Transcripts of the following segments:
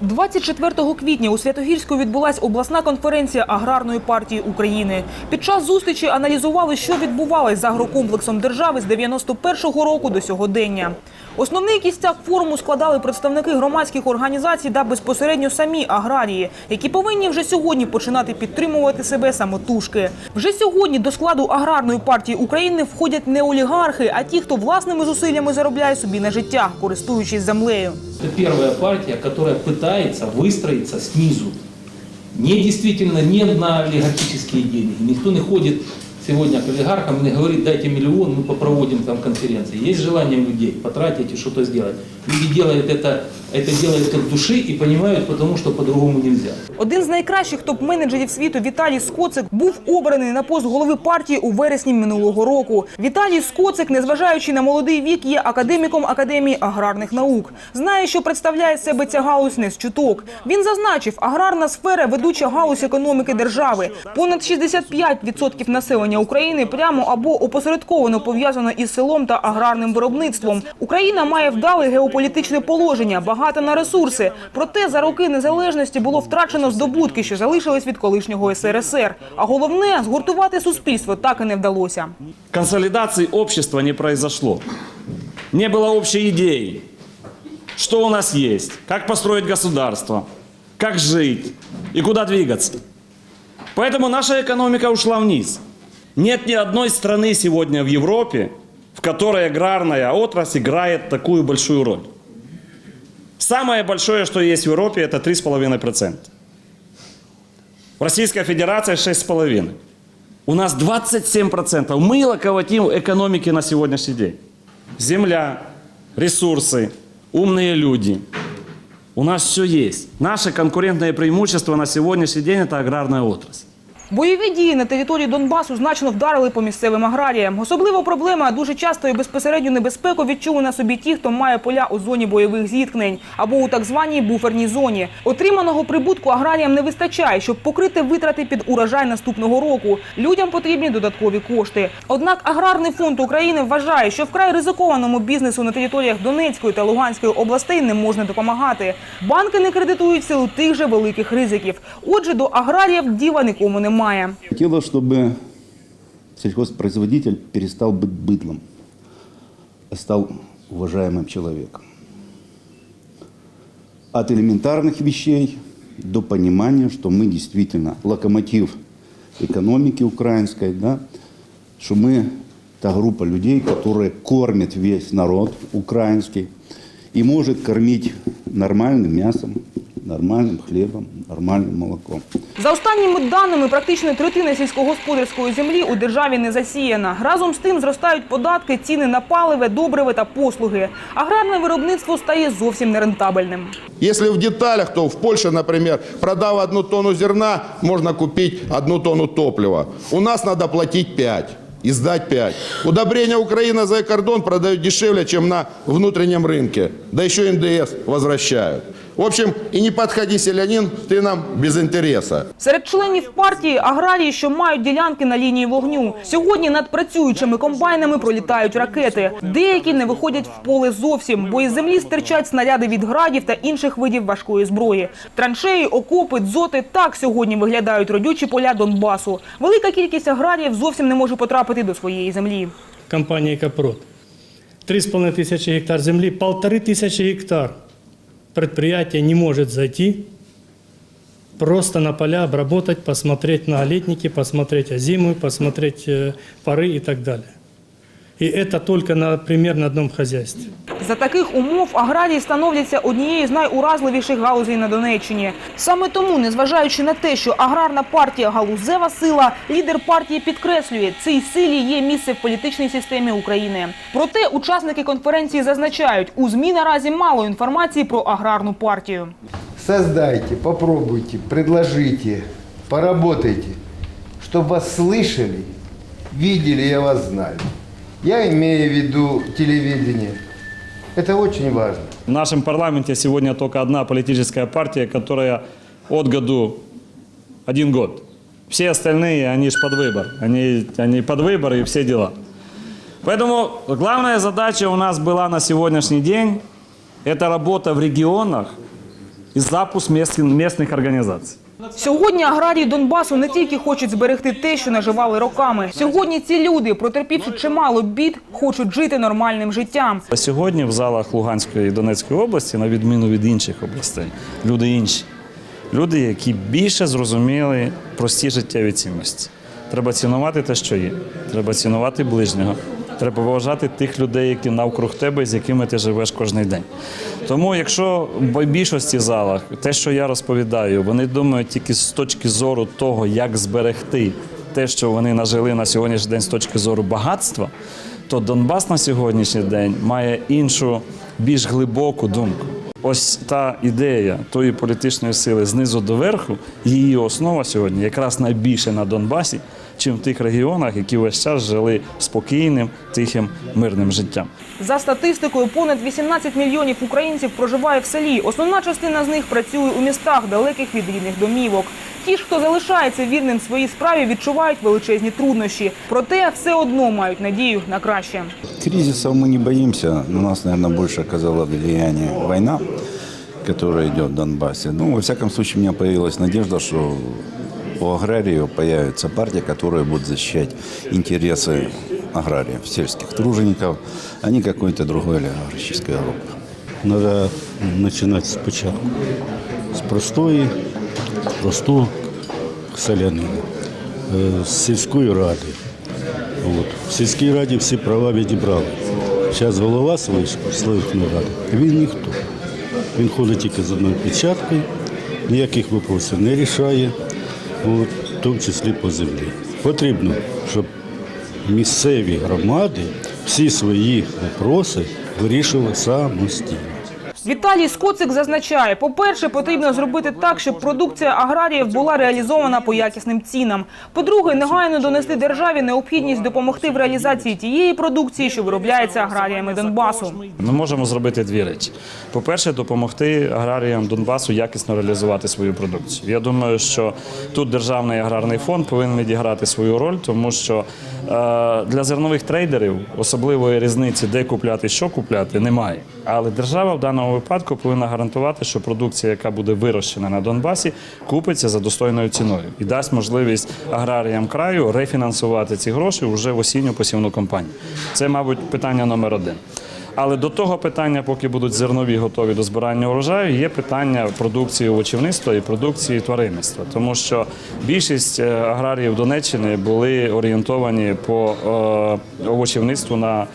24 квітня у Святогірську відбулась обласна конференція аграрної партії України. Під час зустрічі аналізували, що відбувалось з агрокомплексом держави з 91-го року до сьогодення. Основний кістяк форуму складали представники громадських організацій та безпосередньо самі аграрії, які повинні вже сьогодні починати підтримувати себе самотужки. Вже сьогодні до складу аграрної партії України входять не олігархи, а ті, хто власними зусиллями заробляє собі на життя, користуючись землею. Это первая партия, которая пытается выстроиться снизу. Не действительно не на олигархические деньги. Никто не ходит сегодня к олигархам и не говорит, дайте миллион, мы попроводим там конференции. Есть желание людей потратить и что-то сделать. Люди делают это, это делают от души и понимают, потому что по-другому нельзя. Один з найкращих топ-менеджерів світу Віталій Скоцик був обраний на пост голови партії у вересні минулого року. Віталій Скоцик, незважаючи на молодий вік, є академіком Академії аграрних наук. Знає, що представляє з себе ця галузь не з чуток. Він зазначив, аграрна сфера – ведуча галузь економіки держави. Понад 65% населення України прямо або опосередковано пов'язано із селом та аграрним виробництвом. Україна має вдале геополітичне положення, багата на ресурси. Проте за роки незалежності було втрачено здобутки, що залишились від колишнього СРСР. А головне згуртувати суспільство так і не вдалося. Консолидации общества не произошло. Не было общей идеи, что у нас есть, как построить государство, как жить и куда двигаться. Поэтому наша экономика ушла вниз. Нет ни одной страны сегодня в Европе, в которой аграрная отрасль играет такую большую роль. Самое большое, что есть в Европе, это 3,5%. В Российской Федерации 6,5%. У нас 27%. Мы локомотив экономики на сегодняшний день. Земля, ресурсы, умные люди. У нас все есть. Наше конкурентное преимущество на сегодняшний день – это аграрная отрасль. Бойові дії на території Донбасу значно вдарили по місцевим аграріям. Особливо проблема, дуже часто і безпосередню небезпеку відчули на собі ті, хто має поля у зоні бойових зіткнень або у так званій буферній зоні. Отриманого прибутку аграріям не вистачає, щоб покрити витрати під урожай наступного року. Людям потрібні додаткові кошти. Однак аграрний фонд України вважає, що вкрай ризикованому бізнесу на територіях Донецької та Луганської областей не можна допомагати. Банки не кредитують силу тих же великих ризиків. Отже, до аграріїв діла нікому немає. Хотелось, чтобы сельхозпроизводитель перестал быть быдлом, а стал уважаемым человеком. От элементарных вещей до понимания, что мы действительно локомотив экономики украинской, да, что мы та группа людей, которая кормит весь народ украинский и может кормить нормальным мясом, нормальным хлебом, нормальным молоком. За останніми даними, практично третина сільськогосподарської землі у державі не засіяна. Разом з тим зростають податки, ціни на паливе, добриви та послуги. Аграрне виробництво стає зовсім нерентабельним. Если в деталях, то в Польше, например, продав одну тонну зерна, можно купить одну тонну топлива. У нас надо платить 5 и сдать 5. Удобрения Украина за кордон продают дешевле, чем на внутреннем рынке. Да еще НДС возвращают. В общем, и не подходи, селянин, ты нам без интереса. Серед членів партії аграрії, що мають ділянки на лінії вогню. Сьогодні над працюючими комбайнами пролітають ракети. Деякі не виходять в поле зовсім, бо із землі стирчать снаряди від градів та інших видів важкої зброї. Траншеї, окопи, дзоти – так сьогодні виглядають родючі поля Донбасу. Велика кількість аграріїв зовсім не може потрапити до своєї землі. компании «Капрот». 3,5 тысячи гектар земли, полторы тысячи гектар предприятие не может зайти просто на поля обработать, посмотреть на летники, посмотреть озимую, посмотреть э, пары и так далее. И это только, например, на одном хозяйстве. За таких умов аграрії становляться однією з найуразливіших галузей на Донеччині. Саме тому, незважаючи на те, що аграрна партія галузева сила, лідер партії підкреслює, цій силі є місце в політичній системі України. Проте учасники конференції зазначають, у ЗМІ наразі мало інформації про аграрну партію. Создайте, попробуйте, предложите, поработайте, чтобы вас слышали, видели, я вас знаю. Я имею в виду телевидение. Это очень важно. В нашем парламенте сегодня только одна политическая партия, которая от году один год. Все остальные, они же под выбор. Они, они под выбор и все дела. Поэтому главная задача у нас была на сегодняшний день – это работа в регионах и запуск местных организаций. Сьогодні аграрії Донбасу не тільки хочуть зберегти те, що наживали роками. Сьогодні ці люди, протерпівши чимало бід, хочуть жити нормальним життям. А сьогодні в залах Луганської і Донецької області, на відміну від інших областей, люди інші. Люди, які більше зрозуміли прості життєві цінності. Треба цінувати те, що є. Треба цінувати ближнього. Треба поважати тих людей, які навкруг тебе, з якими ти живеш кожен день. Тому, якщо в більшості залах те, що я розповідаю, вони думають тільки з точки зору того, як зберегти те, що вони нажили на сьогоднішній день з точки зору багатства, то Донбас на сьогоднішній день має іншу, більш глибоку думку. Ось та ідея тої політичної сили знизу до верху, її основа сьогодні якраз найбільше на Донбасі, чим в тих регіонах, які весь час жили спокійним, тихим, мирним життям. За статистикою, понад 18 мільйонів українців проживає в селі. Основна частина з них працює у містах, далеких від рідних домівок. Ті ж, хто залишається вірним своїй справі, відчувають величезні труднощі. Проте все одно мають надію на краще. Кризисов мы не боимся. На нас, наверное, больше оказала влияние война, которая идет в Донбассе. Ну, во всяком случае, у меня появилась надежда, что у аграрию появится партия, которая будет защищать интересы аграриев, сельских тружеников, а не какой-то другой олигархической группы. Надо начинать спочатку. З простої, простого селянина, з сільської ради. От. В сільській раді всі права відібрали. Зараз голова селищної ради, він ніхто. Він ходить тільки з одною печаткою, ніяких випросів не рішає, в тому числі по землі. Потрібно, щоб місцеві громади всі свої вопроси вирішували самостійно. Віталій Скоцик зазначає, по-перше, потрібно зробити так, щоб продукція аграріїв була реалізована по якісним цінам. По-друге, негайно донести державі необхідність допомогти в реалізації тієї продукції, що виробляється аграріями Донбасу. Ми можемо зробити дві речі. По-перше, допомогти аграріям Донбасу якісно реалізувати свою продукцію. Я думаю, що тут державний аграрний фонд повинен відіграти свою роль, тому що е, для зернових трейдерів особливої різниці, де купляти, що купляти, немає. Але держава в даному випадку повинна гарантувати, що продукція, яка буде вирощена на Донбасі, купиться за достойною ціною і дасть можливість аграріям краю рефінансувати ці гроші вже в осінню посівну кампанію. Це, мабуть, питання номер один. Але до того питання, поки будуть зернові готові до збирання урожаю, є питання продукції овочівництва і продукції тваринництва, тому що більшість е, аграріїв Донеччини були орієнтовані по е, овочівництву на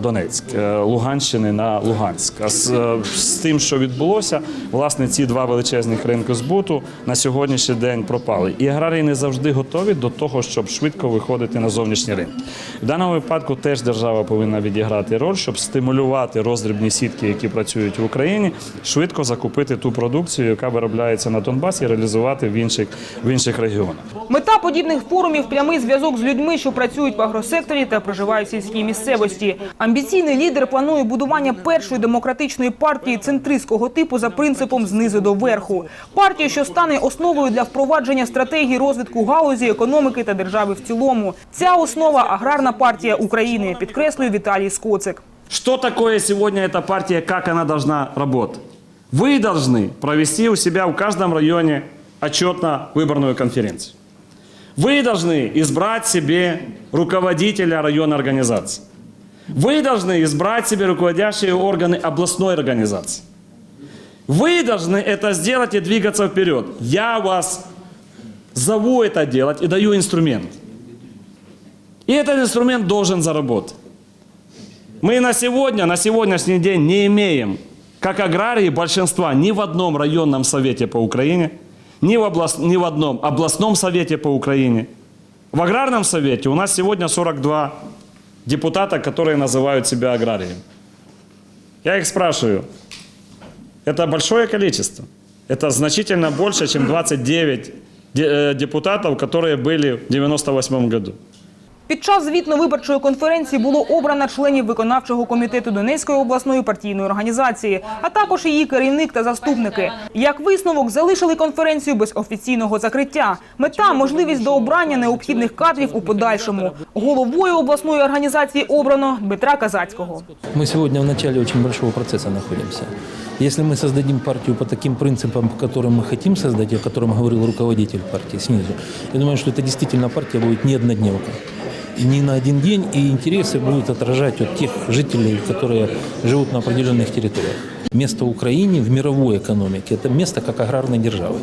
Донецьк, е, Луганщини на Луганськ. А з, е, з тим, що відбулося, власне, ці два величезних ринки збуту на сьогоднішній день пропали. І аграрії не завжди готові до того, щоб швидко виходити на зовнішні ринки. В даному випадку теж держава повинна відіграти роль, щоб стимулювати роздрібні сітки, які працюють в Україні, швидко закупити ту продукцію, яка виробляється на Донбасі, і реалізувати в інших в інших регіонах. Мета подібних форумів – прямий зв'язок з людьми, що працюють в агросекторі та проживають в сільській місцевості. Амбіційний лідер планує будування першої демократичної партії центристського типу за принципом знизу до верху. Партію, що стане основою для впровадження стратегії розвитку галузі, економіки та держави в цілому. Ця основа – аграрна партія України, підкреслює Віталій Скоцик. Что такое сегодня эта партия, как она должна работать? Вы должны провести у себя в каждом районе отчетно-выборную конференцию. Вы должны избрать себе руководителя районной организации. Вы должны избрать себе руководящие органы областной организации. Вы должны это сделать и двигаться вперед. Я вас зову это делать и даю инструмент. И этот инструмент должен заработать. Мы на сегодня, на сегодняшний день не имеем, как аграрии, большинства ни в одном районном совете по Украине, ни в, област, ни в одном областном совете по Украине. В аграрном совете у нас сегодня 42 депутата, которые называют себя аграрием. Я их спрашиваю, это большое количество. Это значительно больше, чем 29 де- э, депутатов, которые были в 98 году. Під час звітно-виборчої конференції було обрано членів виконавчого комітету Донецької обласної партійної організації, а також її керівник та заступники. Як висновок, залишили конференцію без офіційного закриття. Мета – можливість до обрання необхідних кадрів у подальшому. Головою обласної організації обрано Дмитра Казацького. Мы сегодня в начале очень большого процесса находимся. Если мы создадим партию по таким принципам, по которым мы хотим создать, и о котором говорил руководитель партии снизу, я думаю, что это действительно партия будет не однодневка. И не на один день, и интересы будут отражать от тех жителей, которые живут на определенных территориях. Место Украине в мировой экономике – это место как аграрной державы.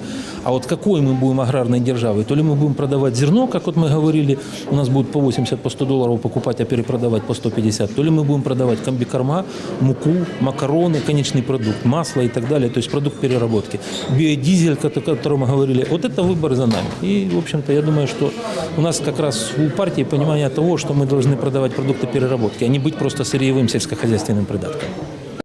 А вот какой мы будем аграрной державой? То ли мы будем продавать зерно, как вот мы говорили, у нас будет по 80, по 100 долларов покупать, а перепродавать по 150, то ли мы будем продавать комбикорма, муку, макароны, конечный продукт, масло и так далее, то есть продукт переработки. Биодизель, о котором мы говорили, вот это выбор за нами. И, в общем-то, я думаю, что у нас как раз у партии понимание того, что мы должны продавать продукты переработки, а не быть просто сырьевым сельскохозяйственным придатком.